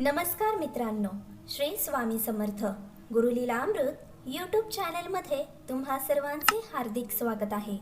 नमस्कार मित्रांनो श्री स्वामी समर्थ. गुरुलीला अमृत यूट्यूब चॅनलमध्ये तुम्हा सर्वांचे हार्दिक स्वागत आहे.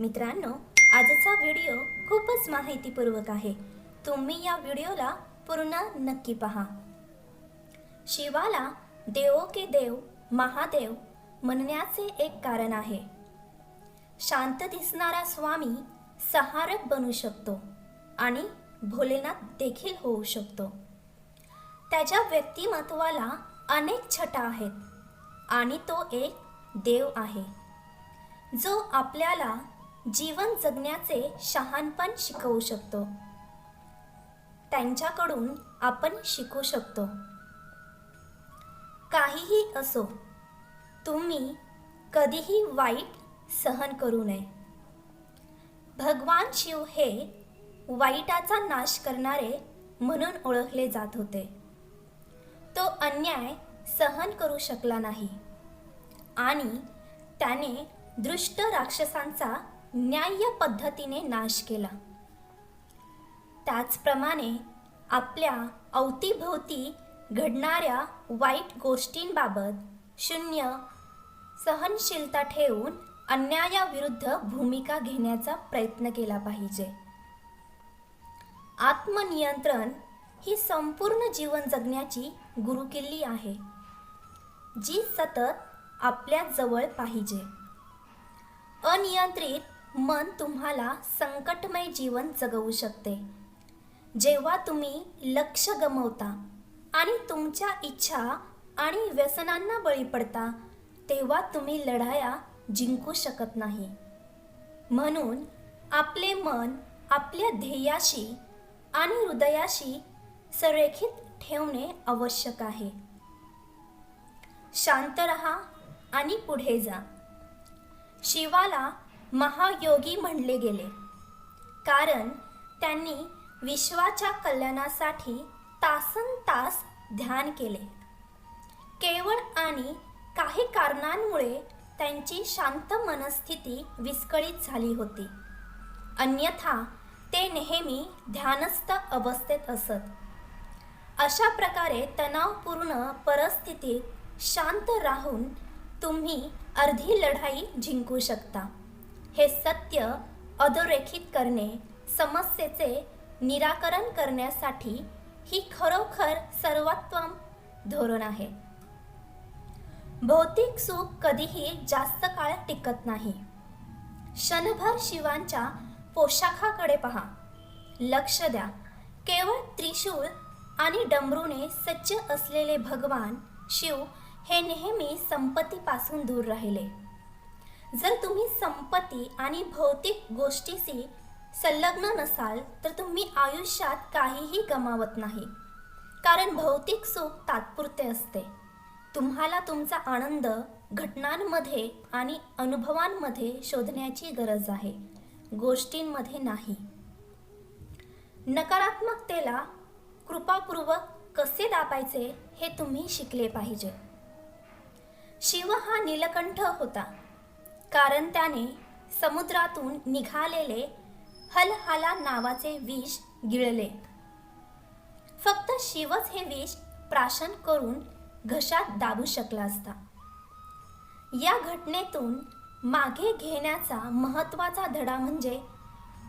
मित्रांनो आजचा व्हिडिओ खूपच माहितीपूर्वक आहे. तुम्ही या व्हिडिओला पूर्ण नक्की पहा. शिवाला देवो के देव महादेव म्हणण्याचे एक कारण आहे. शांत दिसणारा स्वामी सहारक बनू शकतो आणि भोलेनाथ देखील होऊ शकतो. त्याच्या व्यक्तिमत्वाला अनेक छटा आहेत आणि तो एक देव आहे जो आपल्याला जीवन जगण्याचे शहाणपण शिकवू शकतो. त्यांच्याकडून आपण शिकू शकतो. काहीही असो तुम्ही कधीही वाईट सहन करू नये. भगवान शिव हे वाईटाचा नाश करणारे म्हणून ओळखले जात होते. तो अन्याय सहन करू शकला नाही. आणि त्याने दृष्ट राक्षसांचा न्याय्य पद्धतीने नाश केला. त्याचप्रमाणे आपल्या अवतीभोवती घडणाऱ्या वाईट गोष्टींबाबत शून्य सहनशीलता ठेवून अन्यायाविरुद्ध भूमिका घेण्याचा प्रयत्न केला पाहिजे. आत्मनियंत्रण ही संपूर्ण जीवन जगण्याची गुरुकिल्ली आहे जी सतत आपल्या जवळ पाहिजे. अनियंत्रित मन तुम्हाला संकटमय जीवन जगवू शकते. जेव्हा तुम्ही लक्ष गमवता आणि तुमच्या इच्छा आणि व्यसनांना बळी पडता तेव्हा तुम्ही लढाया जिंकू शकत नाही. म्हणून आपले मन आपल्या ध्येयाशी आणि हृदयाशी संरेखित ठेवणे आवश्यक आहे. शांत रहा आणि पुढे जा. शिवाला महायोगी म्हणले गेले. कारण त्यांनी विश्वाच्या कल्याणासाठी तासन तास ध्यान केले. केवळ आणि काही कारणांमुळे त्यांची शांत मनस्थिती विस्कळीत झाली होती. अन्यथा ते नेहमी ध्यानस्थ अवस्थेत असत. अशा प्रकारे तणावपूर्ण परिस्थितीत शांत राहून तुम्ही अर्धी लढाई जिंकू शकता. हे सत्य अधोरेखित करणे समस्येचे निराकरण करण्यासाठी ही खरोखर सर्वोत्तम धोरण आहे. भौतिक सुख कधीही जास्त काळ टिकत नाही. क्षणभर शिवांच्या पोशाखाकडे पहा. लक्ष द्या. केवळ त्रिशूळ आणि डमरूने सज्ज असलेले भगवान शिव हे नेहमी संपत्तीपासून दूर राहिले. जर तुम्ही संपत्ती आणि भौतिक गोष्टीशी संलग्न नसाल तर तुम्ही आयुष्यात काहीही गमावत नाही. कारण भौतिक सुख तात्पुरते असते. तुम्हाला तुमचा आनंद घटनांमध्ये आणि अनुभवांमध्ये शोधण्याची गरज आहे. गोष्टींमध्ये नाही. नकारात्मकतेला कृपापूर्वक कसे दाबायचे हे तुम्ही शिकले पाहिजे. शिव हा नीलकंठ होता. कारण त्याने समुद्रातून निघालेले हलहाला नावाचे विष गिळले. फक्त शिवच हे विष प्राशन करून घशात दाबू शकला असता. या घटनेतून मागे घेण्याचा महत्त्वाचा धडा म्हणजे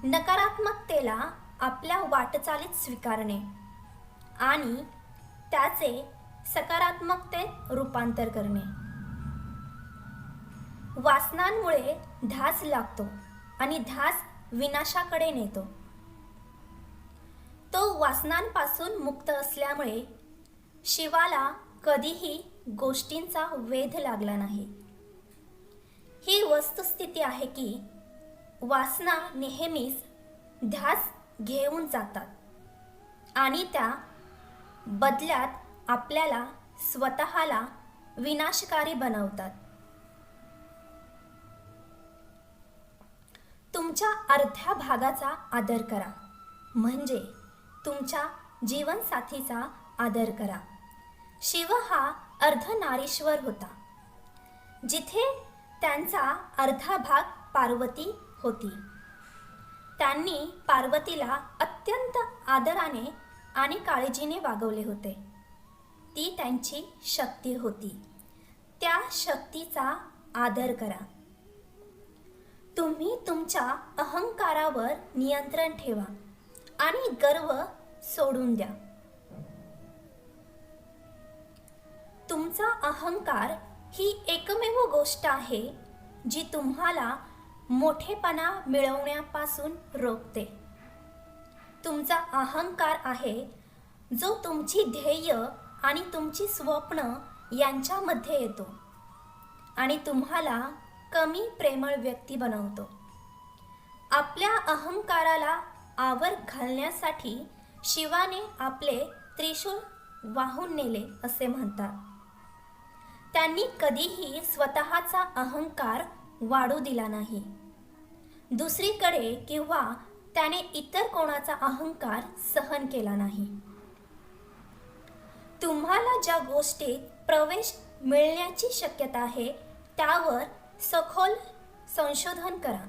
नकारात्मकतेला आपल्या वाटचालीत स्वीकारणे. आणि त्याचे सकारात्मकतेत रूपांतर करणे. वासनांमुळे ध्यास लागतो आणि ध्यास विनाशाकडे नेतो. तो वासनांपासून मुक्त असल्यामुळे शिवाला कधीही गोष्टींचा वेध लागला नाही. ही वस्तुस्थिती आहे की वासना नेहमीच ध्यास घेऊन जातात आणि त्या बदल्यात आपल्याला स्वतःला विनाशकारी बनवतात. तुमच्या अर्ध्या भागाचा आदर करा. म्हणजे तुमच्या जीवनसाथीचा आदर करा. शिव हा अर्धनारीश्वर होता. जिथे त्यांचा अर्धा भाग पार्वती होती. त्यांनी पार्वतीला अत्यंत आदराने आणि काळजीने वागवले होते. ती त्यांची शक्ती होती. त्या शक्तीचा आदर करा. तुम्ही तुमच्या अहंकारावर नियंत्रण ठेवा आणि गर्व सोडून द्या. तुमचा अहंकार ही एकमेव गोष्ट आहे जी तुम्हाला मोठेपणा मिळवण्यापासून रोखते. तुमचा अहंकार आहे जो तुमची ध्येय आणि तुमची स्वप्न यांच्यामध्ये येतो आणि तुम्हाला कमी प्रेमळ व्यक्ती बनवतो. आपल्या अहंकाराला आवर घालण्यासाठी शिवाने आपले त्रिशूळ वाहून नेले असे म्हणतात. त्यांनी कधीही स्वतःचा अहंकार वाढू दिला नाही. दुसरीकडे किंवा त्याने इतर कोणाचा अहंकार सहन केला नाही. तुम्हाला ज्या गोष्टीत प्रवेश मिळण्याची शक्यता आहे त्यावर सखोल संशोधन करा.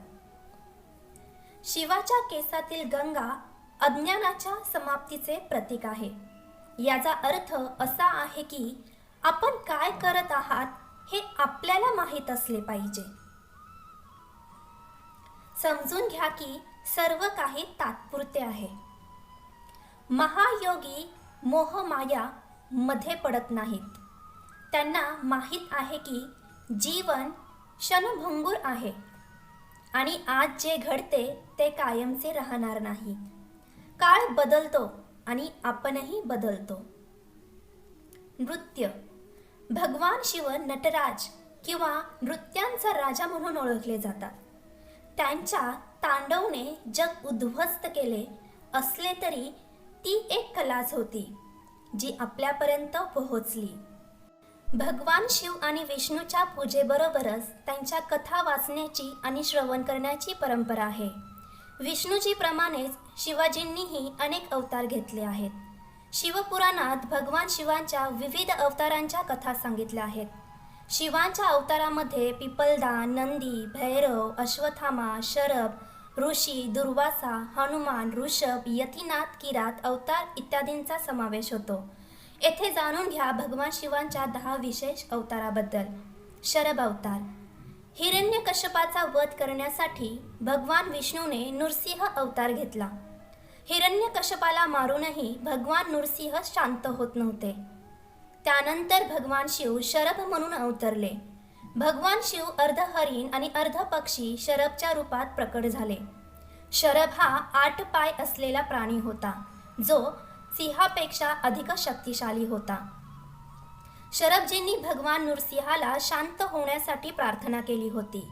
शिवाच्या केसातील गंगा अज्ञानाच्या समाप्तीचे प्रतीक आहे. याचा अर्थ असा आहे की आपण काय करत आहात हे आपल्याला माहीत असले पाहिजे. समजून घ्या की सर्व काही तात्पुरते आहे. महायोगी मोहमाया मध्ये पडत नाहीत. त्यांना माहीत आहे की जीवन क्षणभंगूर आहे आणि आज जे घडते ते कायमचे राहणार नाही. काळ बदलतो आणि आपणही बदलतो. नृत्य. भगवान शिव नटराज किंवा नृत्यांचा राजा म्हणून ओळखले जातात. त्यांच्या तांडवने जग उद्ध्वस्त केले असले तरी ती एक कलाच होती जी आपल्यापर्यंत पोहोचली. भगवान शिव आणि विष्णूच्या पूजेबरोबरच त्यांच्या कथा वाचण्याची आणि श्रवण करण्याची परंपरा आहे. विष्णूजीप्रमाणेच शिवाजींनीही अनेक अवतार घेतले आहेत. शिवपुराणात भगवान शिवांच्या विविध अवतारांच्या कथा सांगितल्या आहेत. शिवांच्या अवतारामध्ये पिपलदा नंदी भैरव अश्वथामा शरभ ऋषी दुर्वासा हनुमान ऋषभ यतीनाथ किरात अवतार इत्यादींचा समावेश होतो. येथे जाणून घ्या भगवान शिवांच्या दहा विशेष अवताराबद्दल. शरभ अवतार. हिरण्यकश्यपाचा वध करण्यासाठी भगवान विष्णूने नृसिंह अवतार घेतला. हिरण्यकश्यपाला मारूनही भगवान नृसिंह शांत होत नव्हते. त्यानंतर भगवान शिव शरभ म्हणून अवतरले. भगवान शिव अर्ध हरिण आणि अर्ध पक्षी शरभच्या रूपात प्रकट झाले. शरभ हा आठ पाय असलेला प्राणी होता जो सिंहापेक्षा अधिक शक्तिशाली होता. शरभजींनी भगवान नृसिंहाला शांत होण्यासाठी प्रार्थना केली होती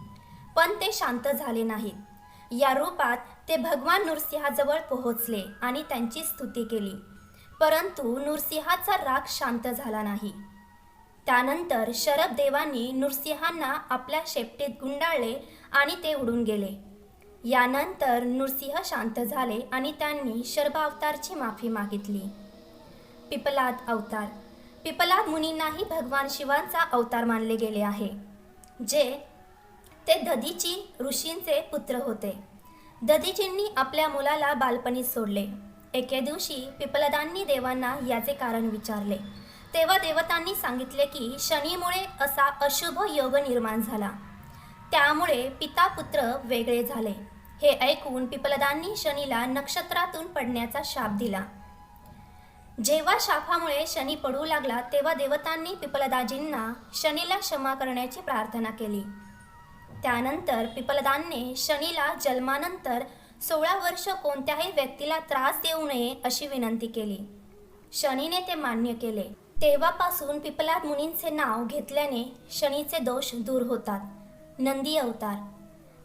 पण ते शांत झाले नाहीत. या रूपात ते भगवान नृसिंहाजवळ पोहोचले आणि त्यांची स्तुती केली. परंतु नृसिंहाचा राग शांत झाला नाही. त्यानंतर शरद देवांनी नृसिंहांना आपल्या शेपटीत गुंडाळले आणि ते उडून गेले. यानंतर नृसिंह शांत झाले आणि त्यांनी शर्भ अवतारची माफी मागितली. पिपलाद अवतार. पिपलाद मुनींनाही भगवान शिवांचा अवतार मानले गेले आहे जे ते दधीची ऋषींचे पुत्र होते. दधीजींनी आपल्या मुलाला बालपणीत सोडले. एके दिवशी पिपलदांनी देवांना याचे कारण विचारले. तेव्हा देवतांनी सांगितले की शनीमुळे असा अशुभ योग निर्माण झाला. त्यामुळे पिता पुत्र वेगळे झाले. हे ऐकून पिपलदांनी शनीला नक्षत्रातून पडण्याचा शाप दिला. जेव्हा शापामुळे शनी पडू लागला तेव्हा देवतांनी पिपलदाजींना शनीला क्षमा करण्याची प्रार्थना केली. त्यानंतर पिपलदांनी शनीला जन्मानंतर सोळा वर्ष कोणत्याही व्यक्तीला त्रास देऊ नये अशी विनंती केली. शनीने ते मान्य केले. तेव्हापासून पिपलाद मुनींचे नाव घेतल्याने शनीचे दोष दूर होतात. नंदी अवतार.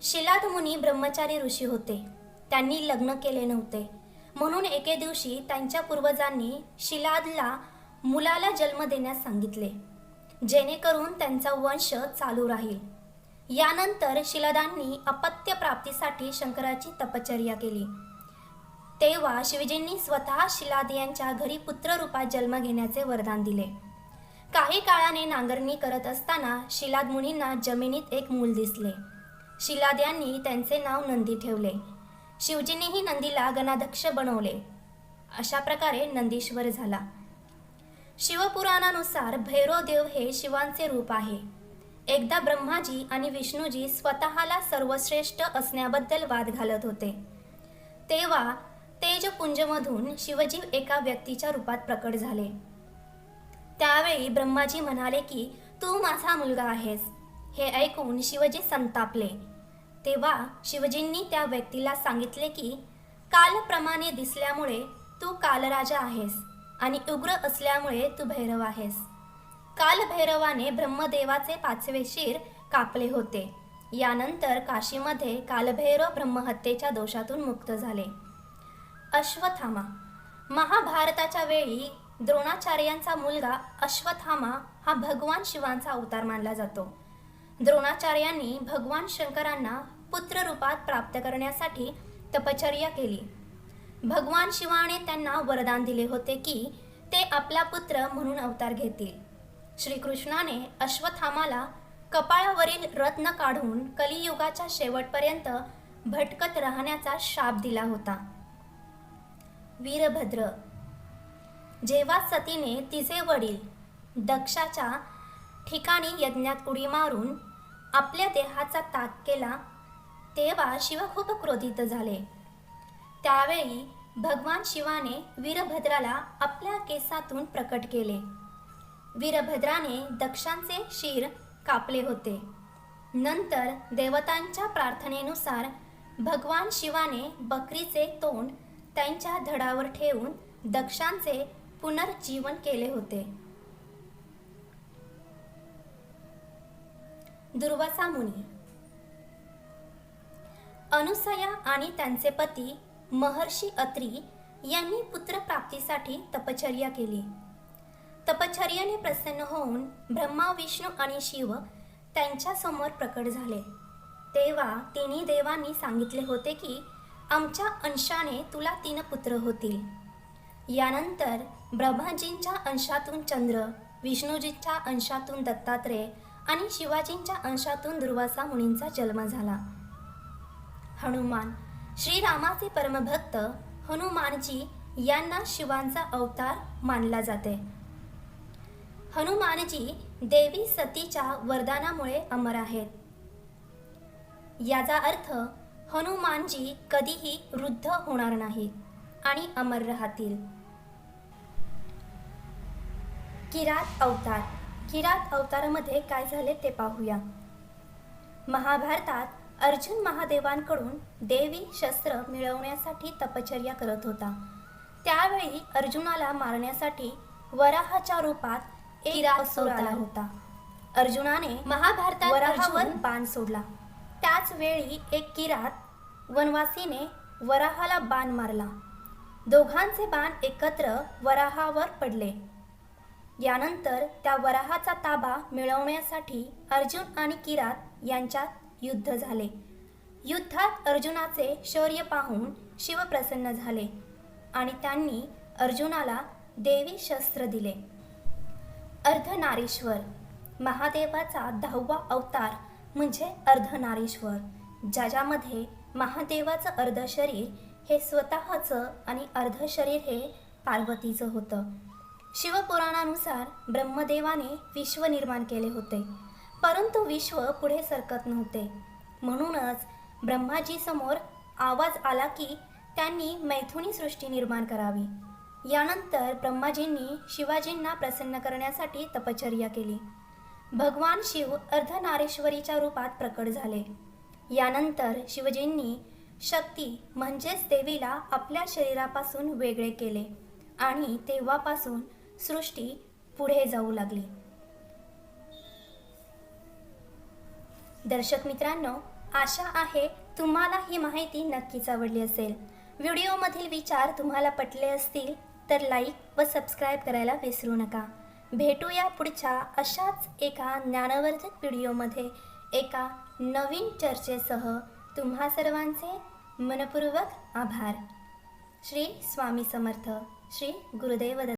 शिलाद मुनी ब्रह्मचारी ऋषी होते. त्यांनी लग्न केले नव्हते. म्हणून एके दिवशी त्यांच्या पूर्वजांनी शिलादला मुलाला जन्म देण्यास सांगितले. जेणेकरून त्यांचा वंश चालू राहील. यानंतर शिलादांनी अपत्य प्राप्तीसाठी शंकराची तपश्चर्या केली. तेव्हा शिवजींनी स्वतः शिलाद यांच्या घरी पुत्ररूपात जन्म घेण्याचे वरदान दिले. काही काळाने नांगरणी करत असताना शिलाद मुनींना जमिनीत एक मूल दिसले. शिलाद यांनी त्यांचे नाव नंदी ठेवले. शिवजींनीही नंदीला गणाध्यक्ष बनवले. अशा प्रकारे नंदीश्वर झाला. शिवपुराणानुसार भैरवदेव हे शिवांचे रूप आहे. एकदा ब्रह्माजी आणि विष्णूजी स्वतःला सर्वश्रेष्ठ असण्याबद्दल वाद घालत होते. तेव्हा तेजपुंजमधून शिवजी एका व्यक्तीच्या रूपात प्रकट झाले. त्यावेळी ब्रह्माजी म्हणाले की तू माझा मुलगा आहेस. हे ऐकून शिवजी संतापले. तेव्हा शिवजींनी त्या व्यक्तीला सांगितले की कालप्रमाणे दिसल्यामुळे तू कालराजा आहेस आणि उग्र असल्यामुळे तू भैरव आहेस. कालभैरवाने ब्रह्मदेवाचे पाचवे शिर कापले होते. यानंतर काशीमध्ये कालभैरव ब्रह्महत्येच्या दोषातून मुक्त झाले. अश्वथामा महाभारताच्या वेळी द्रोणाचार्यांचा मुलगा अश्वथामा हा भगवान शिवांचा अवतार मानला जातो. द्रोणाचार्यांनी भगवान शंकरांना पुत्र रूपात प्राप्त करण्यासाठी तपचर्या केली. भगवान शिवाने त्यांना वरदान दिले होते की ते आपला पुत्र म्हणून अवतार घेतील. श्रीकृष्णाने अश्वथामाला कपाळावरील रत्न काढून कलियुगाच्या शेवटपर्यंत भटकत राहण्याचा शाप दिला होता. वीरभद्र. जेव्हा सतीने तिचे वडील दक्षाच्या ठिकाणी यज्ञात उडी मारून आपल्या देहाचा ताक केला तेव्हा शिव खूप क्रोधित झाले. त्यावेळी भगवान शिवाने वीरभद्राला आपल्या केसातून प्रकट केले. वीरभद्राने दक्षांचे शिर कापले होते. नंतर देवतांच्या प्रार्थनेनुसार भगवान शिवाने बकरीचे तोंड त्यांच्या धडावर ठेवून दक्षांचे पुनर्जीवन केले होते. दुर्वासा मुनी. अनुसया आणि त्यांचे पती महर्षी अत्री यांनी पुत्रप्राप्तीसाठी तपचर्या केली. तपचर्याने प्रसन्न होऊन ब्रह्मा विष्णू आणि शिव त्यांच्यासमोर प्रकट झाले. तेव्हा तिन्ही देवांनी सांगितले होते की आमच्या अंशाने तुला तीन पुत्र होतील. यानंतर ब्रह्माजींच्या अंशातून चंद्र विष्णूजींच्या अंशातून दत्तात्रेय आणि शिवाजींच्या अंशातून दुर्वासा मुनींचा जन्म झाला. हनुमान श्रीरामाचे परमभक्त हनुमानजी यांना शिवांचा अवतार मानला जाते. हनुमानजी देवी सतीच्या वरदानामुळे अमर आहेत. याचा अर्थ हनुमानजी कधीही वृद्ध होणार नाहीत आणि अमर राहतील. किरात अवतार. किरात अवतारामध्ये काय झाले ते पाहूया. महाभारतात अर्जुन महादेवांकडून देवी शस्त्र मिळवण्यासाठी तपचर्या करत होता. त्यावेळी अर्जुनाला मारण्यासाठी वराहाच्या रूपात एक असुर आला होता. अर्जुनाने महाभारतात वराहावर बाण सोडला. त्याच वेळी एक किरात वनवासीने वराहाला बाण मारला. दोघांचे बाण एकत्र वराहावर पडले. यानंतर त्या वराहाचा ताबा मिळवण्यासाठी अर्जुन आणि किरात यांच्यात युद्ध झाले. युद्धात अर्जुनाचे शौर्य पाहून शिव प्रसन्न झाले आणि त्यांनी अर्जुनाला देवी शस्त्र दिले. अर्धनारीश्वर. महादेवाचा दहावा अवतार म्हणजे अर्धनारीश्वर ज्याच्यामध्ये महादेवाचं अर्ध शरीर हे स्वतःचं आणि अर्ध शरीर हे पार्वतीचं होतं. शिवपुराणानुसार ब्रह्मदेवाने विश्व निर्माण केले होते परंतु विश्व पुढे सरकत नव्हते. म्हणूनच ब्रह्माजी समोर आवाज आला की त्यांनी मैथुनी सृष्टी निर्माण करावी. यानंतर ब्रह्माजींनी शिवाजींना प्रसन्न करण्यासाठी तपश्चर्या केली. भगवान शिव अर्धनारेश्वरीच्या रूपात प्रकट झाले. यानंतर शिवजींनी शक्ती म्हणजेच देवीला आपल्या शरीरापासून वेगळे केले आणि तेव्हापासून सृष्टी पुढे जाऊ लागली. दर्शक मित्रांनो आशा आहे तुम्हाला ही माहिती नक्कीच आवडली असेल. व्हिडिओमधील विचार तुम्हाला पटले असतील तर लाईक व सबस्क्राईब करायला विसरू नका. भेटूया पुढच्या अशाच एका ज्ञानवर्धक व्हिडिओमध्ये एका नवीन चर्चेसह तुम्हा सर्वांचे मनपूर्वक आभार. श्री स्वामी समर्थ. श्री गुरुदेव